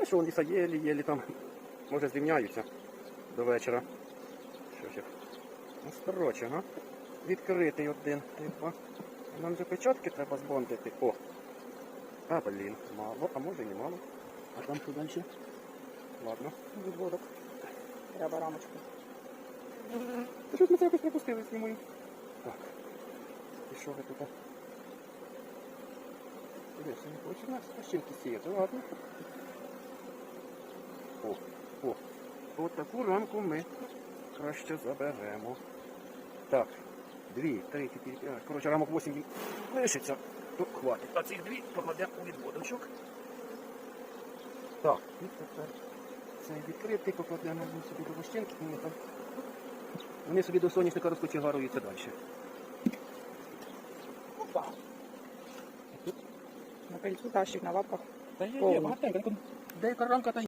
Та що, ліса єлі-єлі там, може, зрівняються до вечора. Що ж, як? ну, коротше, га? Відкритий один, типа. Нам же печатки треба збондити. О! А, блін, мало, а може і не мало. А там що далі? Ладно. Відводок. Треба рамочку. Та щось ми це якось пропустили з. Так. І що ви тут? Дивись, не хоче нас пащинки сіяти, ладно. О, о. От таку рамку ми краще заберемо. Так, дві, три, чотири, п'ять. Коротше, рамок 8 лишиться. То хватить. А цих дві покладемо у відводочок. Так, і тепер цей відкритий покладемо собі до вощинки, вони собі до соняшника розкочегаруються далі. Опа. На пильцу тащик на лапках. Та є, є, багатенько. Деяка рамка та